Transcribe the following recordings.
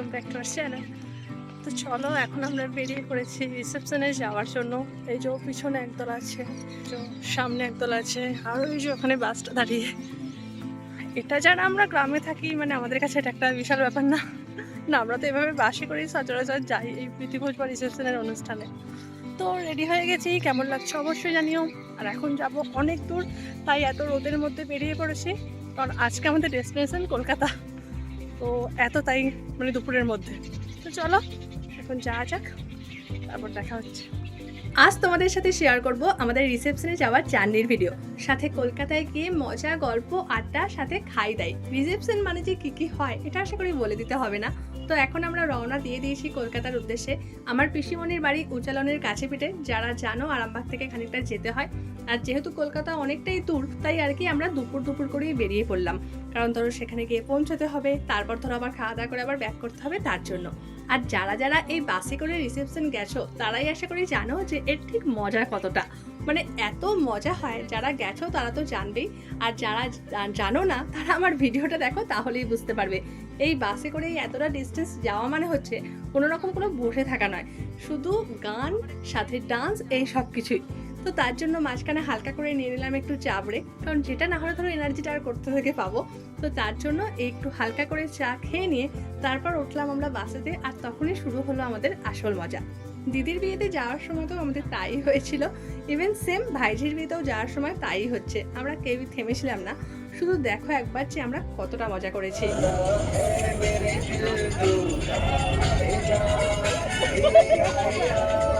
Welcome back to our channel. তো চলো, এখন আমরা বেরিয়ে পড়েছি রিসেপশনে যাওয়ার জন্য। এই যে পিছনে একদল আছে যে সামনে একদল আছে, আর ওই যে ওখানে বাসটা দাঁড়িয়ে। এটা যারা আমরা গ্রামে থাকি মানে আমাদের কাছে এটা একটা বিশাল ব্যাপার না। না, আমরা তো এভাবে বাসে করেই সচরাচর যাই এই প্রীতিভোজ বা রিসেপশনের অনুষ্ঠানে। তো রেডি হয়ে গেছি, কেমন লাগছে অবশ্যই জানিও। আর এখন যাব অনেক দূর, তাই এত রোদের মধ্যে বেরিয়ে পড়েছি। কারণ আজকে আমাদের ডেস্টিনেশন কলকাতা। তো এত তাই মানে দুপুরের মধ্যে। তো চলো এখন যাওয়া যাক তারপর দেখা হচ্ছে। আজ তোমাদের সাথে শেয়ার করব আমাদের রিসেপশনে যাওয়ার জার্নির ভিডিও সাথে কলকাতায় গিয়ে মজা, গল্প, আড্ডা, সাথে খাই দাই। রিসেপশন মানে যে কী কী হয়, এটা আশা করি বলে দিতে হবে না। তো এখন আমরা রওনা দিয়ে দিয়েছি কলকাতার উদ্দেশ্যে। আমার পিসিমণির বাড়ি উচালনের কাছে পিঠে যারা জানো আরামবাগ থেকে খানিকটা যেতে হয়। আর যেহেতু কলকাতা অনেকটাই দূর, তাই আর কি আমরা দুপুর দুপুর করেই বেরিয়ে পড়লাম। কারণ ধরো সেখানে গিয়ে পৌঁছতে হবে, তারপর ধরো আবার খাওয়া দাওয়া করে আবার ব্যাক করতে হবে, তার জন্য। আর যারা যারা এই বাসে করে রিসেপশন গেছো, তারাই আশা করি জানো যে এর ঠিক মজা কতটা। মানে এত মজা হয়, যারা গেছো তারা তো জানবেই। আর যারা জানো না, তারা আমার ভিডিওটা দেখো, তাহলেই বুঝতে পারবে। এই বাসে করে এতটা ডিস্টেন্স যাওয়া মানে হচ্ছে কোনো রকম কোনো বসে থাকা নয়। শুধু গান, সাথে ডান্স এই সব কিছুই তো তার জন্য মাঝখানে হালকা করে নিয়ে নিলাম একটু চাবড়ে। কারণ যেটা না হলে ধরো এনার্জিটা আর করতে থেকে পাবো। তো তার জন্য একটু হালকা করে চা খেয়ে নিয়ে তারপর উঠলাম আমরা বাসেতে আর তখনই শুরু হলো আমাদের আসল মজা। দিদির বিয়েতে যাওয়ার সময় তো আমাদের তাই হয়েছিল। ইভেন সেম ভাইঝির বিয়েতেও যাওয়ার সময় তাই হচ্ছে। আমরা কেউই থেমেছিলাম না। শুধু দেখো একবার যে আমরা কতটা মজা করেছি।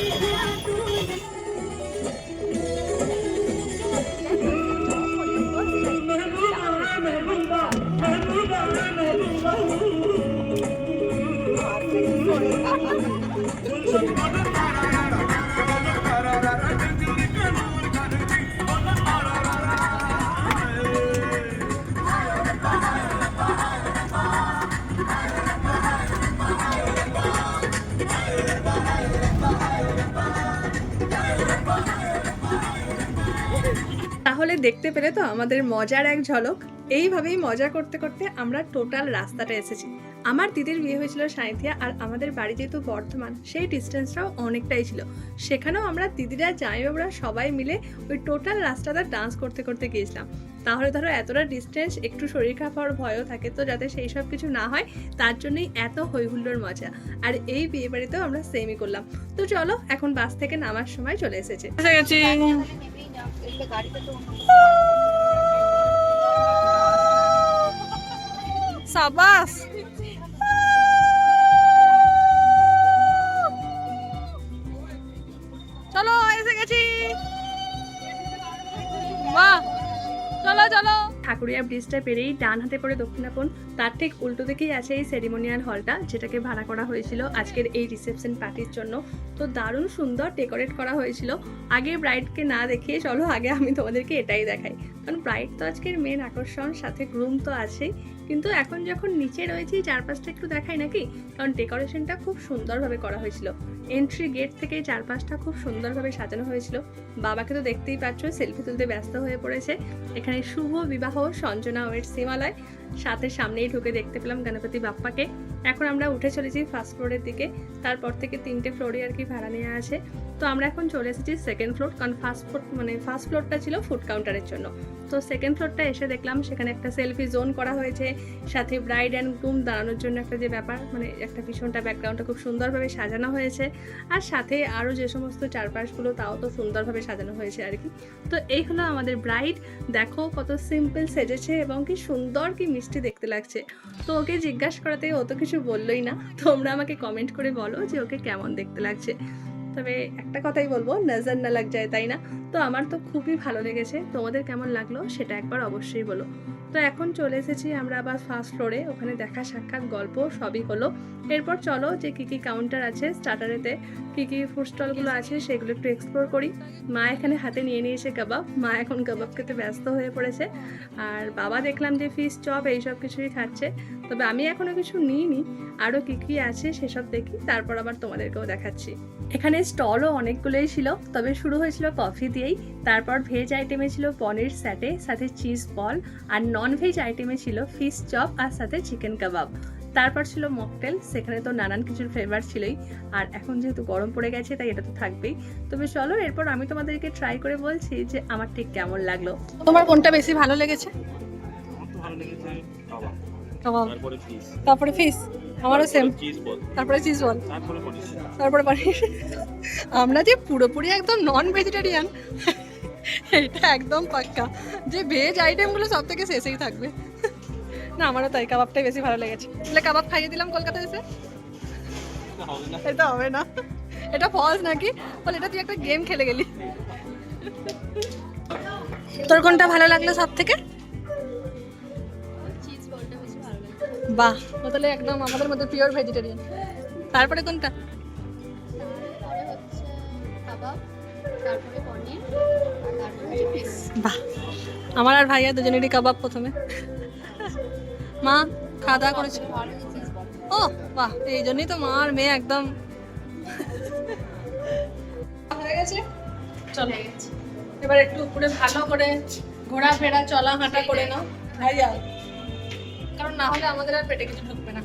তাহলে দেখতে পেলে তো আমাদের মজার এক ঝলক। এইভাবেই মজা করতে করতে আমরা টোটাল রাস্তাটা এসেছি। আমার দিদির বিয়ে হয়েছিল সাঁইথিয়া আর আমাদের বাড়ি যেহেতু বর্ধমান সেই ডিস্টেন্সটাও অনেকটাই ছিল। সেখানেও আমরা দিদিরা জামাইবাবুরা সবাই মিলে ওই টোটাল রাস্তাটা ডান্স করতে করতে গিয়েছিলাম। তাহলে ধরো এতটা ডিস্টেন্স একটু শরীর খারাপ হওয়ার ভয়ও থাকে তো যাতে সেই সব কিছু না হয় তার জন্যই এত হইহুল্লোর মজা। আর এই বিয়ে বাড়িতেও আমরা সেমই করলাম। তো চলো এখন বাস থেকে নামার সময় চলে এসেছে। সাবাস। চলো এসে গেছি। বাহ চলো চলো। ঠাকুরিয়া ব্রিজটা পেরেই ডান হাতে পড়ে দক্ষিণাপন তার ঠিক উল্টো দিকেই আছে এই সেরিমোনিয়াল হলটা যেটাকে ভাড়া করা হয়েছিল আজকের এই রিসেপশন পার্টির জন্য। তো দারুণ সুন্দর ডেকোরেট করা হয়েছিল। আগে ব্রাইডকে না দেখিয়ে চলো, আগে আমি তোমাদেরকে এটাই দেখাই। কারণ ব্রাইড তো আজকের মেন আকর্ষণ, সাথে গ্রুম তো আছেই। কিন্তু এখন যখন নিচে রয়েছি, চারপাশটা একটু দেখাই নাকি? কারণ ডেকোরেশনটা খুব সুন্দরভাবে করা হয়েছিল। এন্ট্রি গেট থেকে চারপাশটা খুব সুন্দরভাবে সাজানো হয়েছিল। বাবাকে তো দেখতেই পাচ্ছ সেলফি তুলতে ব্যস্ত হয়ে পড়েছে। এখানে শুভ বিবাহ, সঞ্জনা ওয়েট সিমালয়। সাথে সামনেই ঢুকে দেখতে পেলাম গণপতি বাপ্পাকে। এখন আমরা উঠে চলেছি ফার্স্ট ফ্লোরের দিকে, তারপর থেকে তিনটে ফ্লোরে আর কি ভাড়া নেওয়া আছে। তো আমরা এখন চলে এসেছি সেকেন্ড ফ্লোর কারণ ফার্স্ট ফ্লোর মানে ফার্স্ট ফ্লোরটা ছিল ফুড কাউন্টারের জন্য। তো সেকেন্ড ফ্লোরটা এসে দেখলাম, সেখানে একটা সেলফি জোন করা হয়েছে। সাথে ব্রাইড অ্যান্ড গ্রুম দাঁড়ানোর জন্য একটা যে ব্যাপার মানে একটা ভীষণটা ব্যাকগ্রাউন্ডটা খুব সুন্দরভাবে সাজানো হয়েছে। আর সাথে আরও যে সমস্ত চারপাশগুলো, তাও তো সুন্দরভাবে সাজানো হয়েছে আর কি। তো এই হলো আমাদের ব্রাইড দেখো কত সিম্পল সেজেছে এবং কি সুন্দর, কি মিষ্টি দেখতে লাগছে। তো ওকে জিজ্ঞাসা করাতে ও তো কিছু বললোই না। তোমরা আমাকে কমেন্ট করে বলো যে ওকে কেমন দেখতে লাগছে। তবে একটা কথাই বলব নজর না লাগ যায় তাই না? তো আমার তো খুবই ভালো লেগেছে, তোমাদের কেমন লাগল সেটা একবার অবশ্যই বলো। তো এখন চলে এসেছি আমরা আবার ফার্স্ট ফ্লোরে ওখানে দেখা সাক্ষাৎ গল্প সবই হলো। এরপর চলো যে কী কী কাউন্টার আছে স্টার্টারেতে কী কী ফুড স্টলগুলো আছে সেগুলো একটু এক্সপ্লোর করি। মা এখানে হাতে নিয়ে নিয়েছে কাবাব মা এখন কাবাব খেতে ব্যস্ত হয়ে পড়েছে। আর বাবা দেখলাম যে ফিশ চপ এইসব কিছুই খাচ্ছে। তবে আমি এখনও কিছু নিইনি। আরও কী কী আছে সেসব দেখি, তারপর আবার তোমাদেরকেও দেখাচ্ছি। এখানে স্টলও অনেকগুলোই ছিল, তবে শুরু হয়েছিল কফি দিয়েই। তারপর ভেজ আইটেমে ছিল পনির স্যাটে, সাথে চিজ বল আর নন ভেজ আইটেমে ছিল ফিশ চপ আর সাথে চিকেন কাবাব তারপর ছিল মকটেল সেখানে তো নানান কিছুর ফ্লেভার ছিলই। আর এখন যেহেতু গরম পড়ে গেছে, তাই এটা তো থাকবেই। তবে চলো, এরপর আমি তোমাদেরকে ট্রাই করে বলছি যে আমার ঠিক কেমন লাগল। তোমার কোনটা বেশি ভালো লেগেছে? তারপরে ফিশ তারপরে ফিশ আমারও সেম তারপরে চিজ বল। তারপরে পনির আমরা যে পুরোপুরি একদম নন ভেজিটেরিয়ান এটা একদম পাক্কা। যে ভেজ আইটেমগুলো সব থেকে শেষেই থাকবে। না আমারও তাই কাবাবটাই বেশি ভালো লেগেছে। তাহলে কাবাব খাইয়ে দিলাম কলকাতায় এসে? এটা হবে না। এটা ফলস নাকি? বল এটা তুই একটা গেম খেলে গেলি। তোর কোনটা ভালো লাগল সব থেকে বাহ। ও তাহলে একদম আমাদের মধ্যে পিওর ভেজিটেরিয়ান তারপরে কোনটা? তারপরে হচ্ছে কাবাব তারপরে পনির আর তারপরে হচ্ছে ফিশ বাহ। আমার আর ভাইয়া দুজনেরই কাবাব প্রথমে। মা খাওয়া দাওয়া করেছে? ও বাহ এই জন্যই তো মা আর মেয়ে একদম। হয়ে গেছে? চলো। গেছে। এবার একটু উপরে ভালো করে ঘোরাফেরা চলা হাঁটা করে নাও। ভাইয়া কারণ না হলে আমাদের আর পেটে কিছু ঢুকবে না।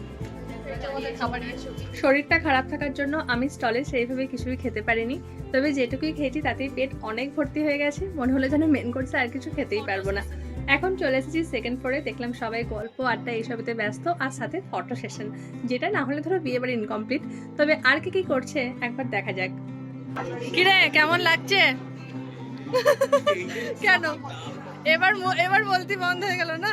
শরীরটা খারাপ থাকার জন্য আমি স্টলে সেইভাবে কিছুই খেতে পারিনি। তবে যেটুকুই খেয়েছি তাতেই পেট অনেক ভর্তি হয়ে গেছে। মনে হলো যেন মেন কোর্সে আর কিছু খেতেই পারব না। এখন চলে এসেছি সেকেন্ড ফ্লোরে দেখলাম সবাই গল্প আড্ডা এইসবেতে ব্যস্ত আর সাথে ফটো সেশন যেটা না হলে ধরো বিয়ে বাড়ি ইনকমপ্লিট তবে আর কি কি করছে? একবার দেখা যাক। কিরে কেমন লাগছে? কেন? এবার এবার বলতে বন্ধ হয়ে গেল না?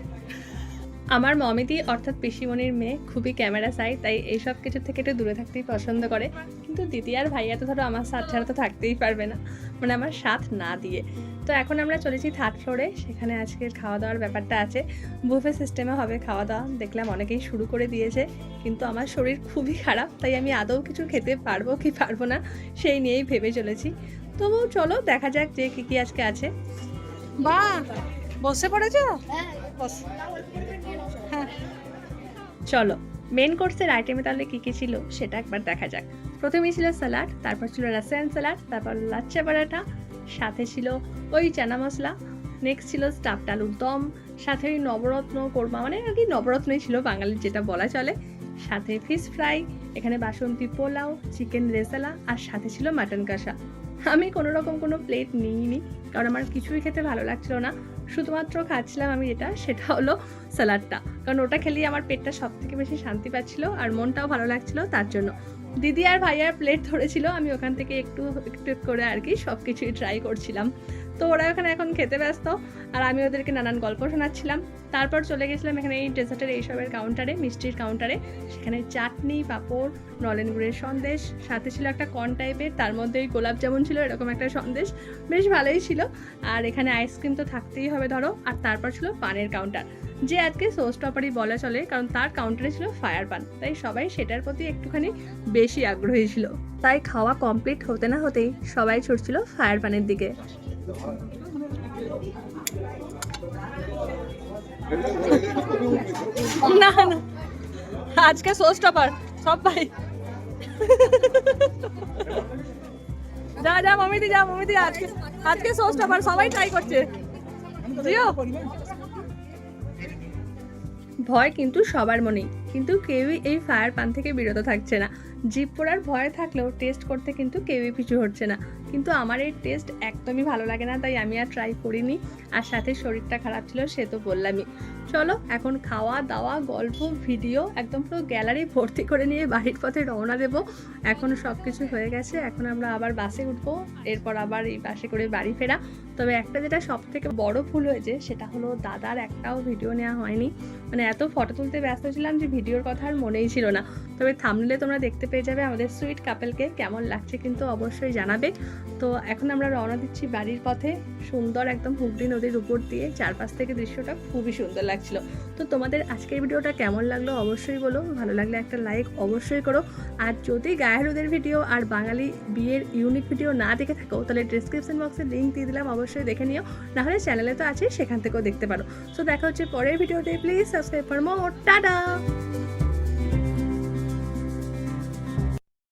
আমার মমিতি অর্থাৎ পিসিমণির মেয়ে খুবই ক্যামেরা সাই তাই এইসব কিছু থেকে একটু দূরে থাকতেই পছন্দ করে। কিন্তু দিদি আর ভাইয়া তো ধরো আমার সাথ ছাড়া তো থাকতেই পারবে না মানে আমার সাথ না দিয়ে। তো এখন আমরা চলেছি থার্ড ফ্লোরে সেখানে আজকের খাওয়া দাওয়ার ব্যাপারটা আছে। বুফে সিস্টেমে হবে খাওয়া দাওয়া দেখলাম অনেকেই শুরু করে দিয়েছে কিন্তু আমার শরীর খুবই খারাপ তাই আমি আদৌ কিছু খেতে পারব কি পারব না সেই নিয়েই ভেবে চলেছি। তবু চলো দেখা যাক যে কী কী আজকে আছে। বাহ বসে পড়েছ? বস হ্যাঁ চলো মেন কোর্সের আইটেমে তাহলে কী কী ছিল সেটা একবার দেখা যাক। প্রথমেই ছিল স্যালাড তারপর ছিল রাসায়ন স্যালাড তারপর লাচ্চা পরাঠা সাথে ছিল ওই চানা মশলা নেক্সট ছিল স্টাফড আলুর দম, সাথে ওই নবরত্ন কোরমা মানে আর কি নবরত্নই ছিল বাঙালির যেটা বলা চলে। সাথে ফিশ ফ্রাই এখানে বাসন্তী পোলাও চিকেন রেসালা, আর সাথে ছিল মাটন কষা। আমি কোনো রকম কোনো প্লেট নিইনি, কারণ আমার কিছুই খেতে ভালো লাগছিল না। শুধুমাত্র খাচ্ছিলাম আমি যেটা, সেটা হলো স্যালাডটা কারণ ওটা খেলেই আমার পেটটা সব থেকে বেশি শান্তি পাচ্ছিলো আর মনটাও ভালো লাগছিল তার জন্য। দিদি আর ভাইয়ার প্লেট ধরেছিল, আমি ওখান থেকে একটু একটু করে আর কি সব কিছুই ট্রাই করছিলাম। তো ওরা ওখানে এখন খেতে ব্যস্ত, আর আমি ওদেরকে নানান গল্প শোনাচ্ছিলাম। তারপর চলে গেছিলাম এখানে এই ডেজার্টের এইসবের কাউন্টারে মিষ্টির কাউন্টারে সেখানে চাটনি, পাঁপড়, নলেন গুড়ের সন্দেশ, সাথে ছিল একটা কর্ন টাইপের তার মধ্যে ওই গোলাপ জামুন ছিল, এরকম একটা সন্দেশ। বেশ ভালোই ছিল। আর এখানে আইসক্রিম তো থাকতেই হবে ধরো। আর তারপর ছিল পানের কাউন্টার যে আজকে সোস টপারই বলা চলে, কারণ তার কাউন্টারে ছিল ফায়ার পান তাই সবাই সেটার প্রতি একটুখানি বেশি আগ্রহী ছিল। তাই খাওয়া কমপ্লিট হতে না হতেই সবাই ছুটছিল ফায়ার পানের দিকে। না না, আজকে সোস টপার, সব ভাই যা যা, মমিদি যা, মমিদি, আজকে আজকে সোস টপার, সবাই ট্রাই করছে। জিও? ভয় কিন্তু সবার মনেই। কিন্তু কেউই এই ফায়ার পান থেকে বিরত থাকছে না। জিপ পোড়ার ভয় থাকলেও টেস্ট করতে কিন্তু কেউই পিছু হচ্ছে না। কিন্তু আমার এই টেস্ট একদমই ভালো লাগে না, তাই আমি আর ট্রাই করিনি। আর সাথে শরীরটা খারাপ ছিল, সে তো বললামই। চলো, এখন খাওয়া দাওয়া, গল্প ভিডিও একদম পুরো গ্যালারি ভর্তি করে নিয়ে বাড়ির পথে রওনা দেব। এখন সব কিছু হয়ে গেছে, এখন আমরা আবার বাসে উঠবো, এরপর আবার এই বাসে করে বাড়ি ফেরা। তবে একটা যেটা সব থেকে বড় ভুল হয়েছে, সেটা হলো দাদার একটাও ভিডিও নেওয়া হয়নি। মানে এত ফটো তুলতে ব্যস্ত ছিলাম যে ভিডিওর কথা আর মনেই ছিল না। তবে থামলে তোমরা দেখতে পেয়ে যাবে আমাদের সুইট কাপেলকে কেমন লাগছে কিন্তু অবশ্যই জানাবে। তো এখন আমরা রওনা দিচ্ছি বাড়ির পথে। সুন্দর একদম হুগলি নদীর উপর দিয়ে চারপাশ থেকে দৃশ্যটা খুবই সুন্দর লাগছিল। তো তোমাদের আজকের ভিডিওটা কেমন লাগল অবশ্যই বলো। ভালো লাগলে একটা লাইক অবশ্যই করো। আর যদি গায়েহলুদের ভিডিও আর বাঙালি বিয়ের ইউনিক ভিডিও না দেখে থাকো, তাহলে ডিসক্রিপশন বক্সে লিঙ্ক দিয়ে দিলাম, অবশ্যই দেখে নিও। নাহলে চ্যানেলে তো আছে সেখান থেকেও দেখতে পারো। সো দেখা হচ্ছে পরের ভিডিওতে। Please subscribe more tata!